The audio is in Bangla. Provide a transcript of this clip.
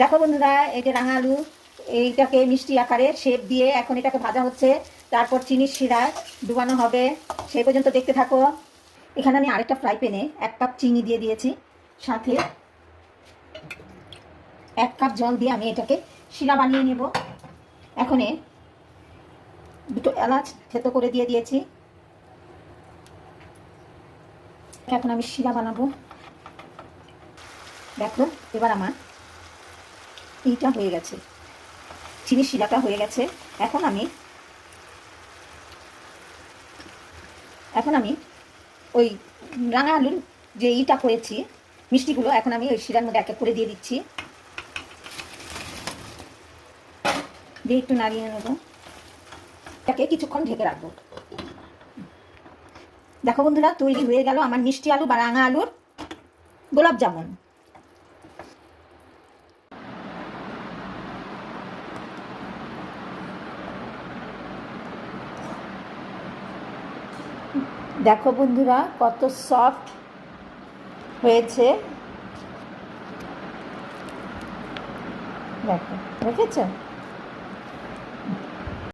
দেখো বন্ধুরা, এই যে রাঙা আলু, এইটাকে মিষ্টি আকারে শেপ দিয়ে এখন এটাকে ভাজা হচ্ছে। তারপর চিনির শিরা ডুবানো হবে। সেই পর্যন্ত দেখতে থাকো। এখানে আমি আরেকটা ফ্রাই প্যানে এক কাপ চিনি দিয়ে দিয়েছি। সাথে এক কাপ জল দিয়ে আমি এটাকে শিরা বানিয়ে নেব। এখনে দুটো এলাচ থেতো করে দিয়ে দিয়েছি। এখন আমি শিরা বানাবো। দেখো, এবার আমার এইটা হয়ে গেছে। চিনি শিরাটা হয়ে গেছে। এখন আমি এখন আমি ওই রাঙা আলুর যে ইটা করেছি, মিষ্টিগুলো এখন আমি ওই শিরার মধ্যে এক করে দিয়ে দিচ্ছি। দিয়ে একটু নাড়িয়ে নেব। এটাকে কিছুক্ষণ ঢেকে রাখব। দেখো বন্ধুরা, তৈরি হয়ে গেল আমার মিষ্টি আলু বা রাঙা আলুর গোলাপ জামুন। দেখো বন্ধুরা কত সফট হয়েছে। দেখো দেখেছ?